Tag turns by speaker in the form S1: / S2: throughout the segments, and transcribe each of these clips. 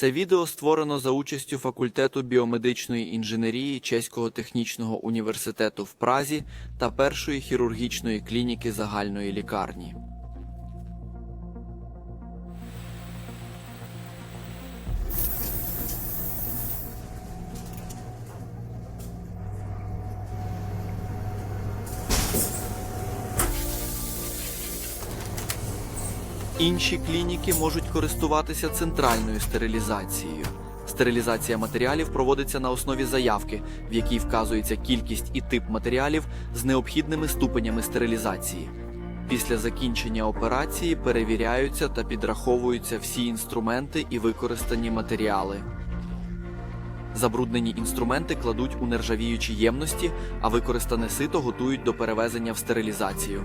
S1: Це відео створено за участю факультету біомедичної інженерії Чеського технічного університету в Празі та першої хірургічної клініки загальної лікарні. Інші клініки можуть користуватися центральною стерилізацією. Стерилізація матеріалів проводиться на основі заявки, в якій вказується кількість і тип матеріалів з необхідними ступенями стерилізації. Після закінчення операції перевіряються та підраховуються всі інструменти і використані матеріали. Забруднені інструменти кладуть у нержавіючі ємності, а використане сито готують до перевезення в стерилізацію.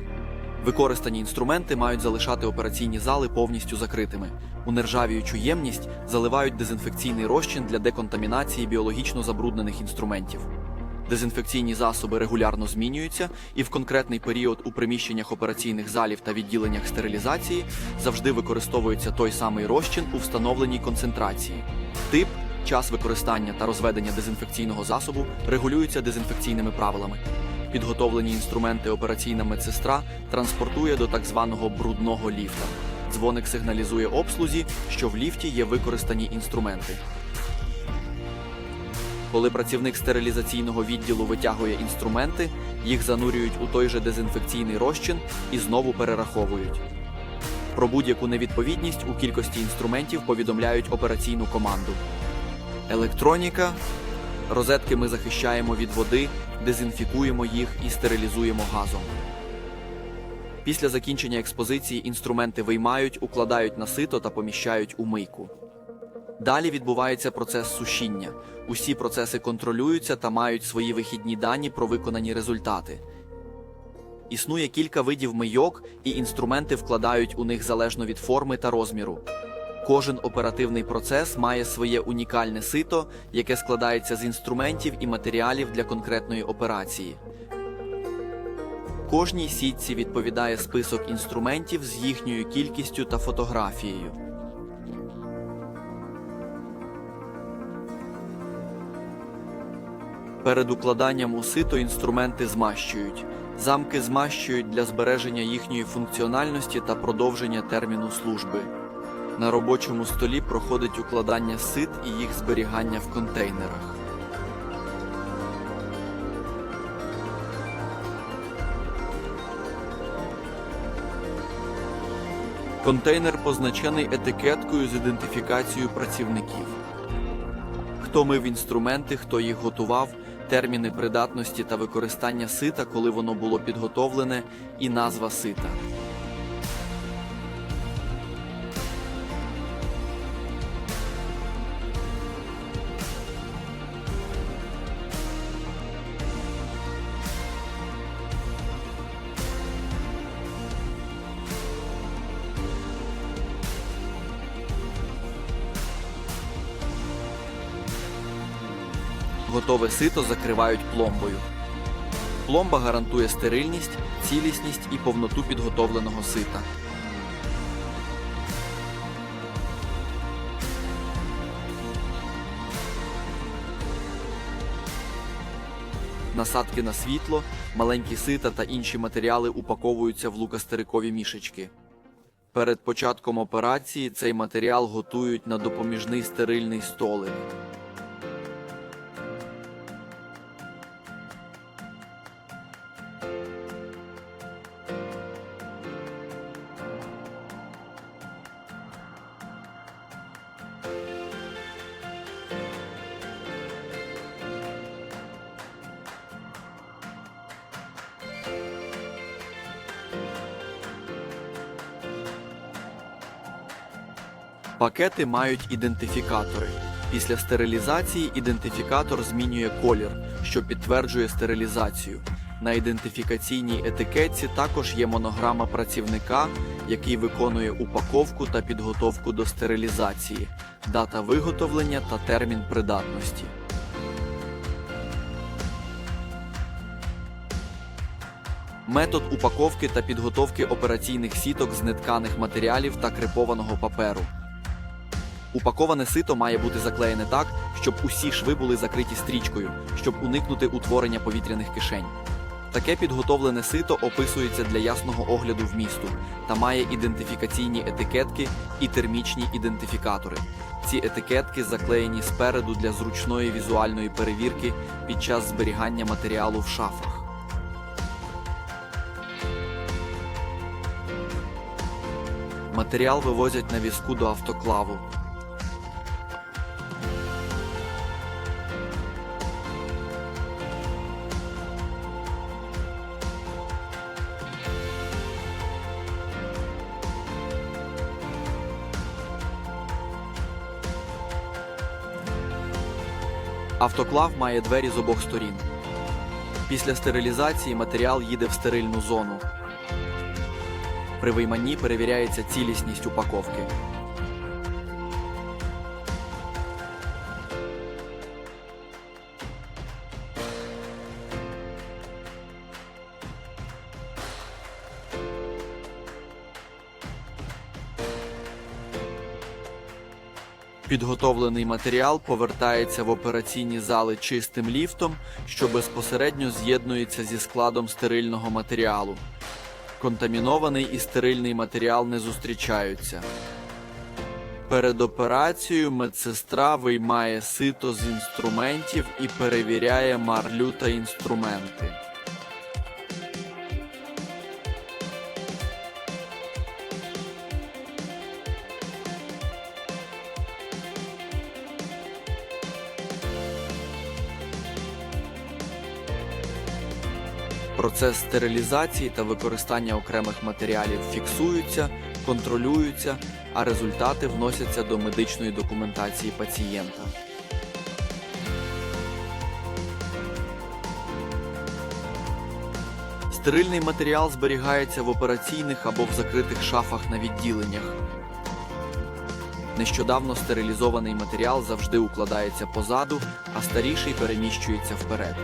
S1: Використані інструменти мають залишати операційні зали повністю закритими. У нержавіючу ємність заливають дезінфекційний розчин для деконтамінації біологічно забруднених інструментів. Дезінфекційні засоби регулярно змінюються, і в конкретний період у приміщеннях операційних залів та відділеннях стерилізації завжди використовується той самий розчин у встановленій концентрації. Тип, час використання та розведення дезінфекційного засобу регулюються дезінфекційними правилами. Підготовлені інструменти операційна медсестра транспортує до так званого брудного ліфта. Дзвоник сигналізує обслузі, що в ліфті є використані інструменти. Коли працівник стерилізаційного відділу витягує інструменти, їх занурюють у той же дезінфекційний розчин і знову перераховують. Про будь-яку невідповідність у кількості інструментів повідомляють операційну команду. Електроніка. Розетки ми захищаємо від води, дезінфікуємо їх і стерилізуємо газом. Після закінчення експозиції інструменти виймають, укладають на сито та поміщають у мийку. Далі відбувається процес сушіння. Усі процеси контролюються та мають свої вихідні дані про виконані результати. Існує кілька видів мийок, і інструменти вкладають у них залежно від форми та розміру. Кожен оперативний процес має своє унікальне сито, яке складається з інструментів і матеріалів для конкретної операції. Кожній сітці відповідає список інструментів з їхньою кількістю та фотографією. Перед укладанням у сито інструменти змащують. Замки змащують для збереження їхньої функціональності та продовження терміну служби. На робочому столі проходить укладання сит і їх зберігання в контейнерах. Контейнер позначений етикеткою з ідентифікацією працівників. Хто мив інструменти, хто їх готував, терміни придатності та використання сита, коли воно було підготовлене, і назва сита. Готове сито закривають пломбою. Пломба гарантує стерильність, цілісність і повноту підготовленого сита. Насадки на світло, маленькі сита та інші матеріали упаковуються в лукастерикові мішечки. Перед початком операції цей матеріал готують на допоміжний стерильний столик. Пакети мають ідентифікатори. Після стерилізації ідентифікатор змінює колір, що підтверджує стерилізацію. На ідентифікаційній етикетці також є монограма працівника, який виконує упаковку та підготовку до стерилізації, дата виготовлення та термін придатності. Метод упаковки та підготовки операційних сіток з нетканих матеріалів та крипованого паперу. Упаковане сито має бути заклеєне так, щоб усі шви були закриті стрічкою, щоб уникнути утворення повітряних кишень. Таке підготовлене сито описується для ясного огляду вмісту та має ідентифікаційні етикетки і термічні ідентифікатори. Ці етикетки заклеєні спереду для зручної візуальної перевірки під час зберігання матеріалу в шафах. Матеріал вивозять на візку до автоклаву. Автоклав має двері з обох сторін. Після стерилізації матеріал їде в стерильну зону. При вийманні перевіряється цілісність упаковки. Підготовлений матеріал повертається в операційні зали чистим ліфтом, що безпосередньо з'єднується зі складом стерильного матеріалу. Контамінований і стерильний матеріал не зустрічаються. Перед операцією медсестра виймає сито з інструментів і перевіряє марлю та інструменти. Процес стерилізації та використання окремих матеріалів фіксуються, контролюються, а результати вносяться до медичної документації пацієнта. Стерильний матеріал зберігається в операційних або в закритих шафах на відділеннях. Нещодавно стерилізований матеріал завжди укладається позаду, а старіший переміщується вперед.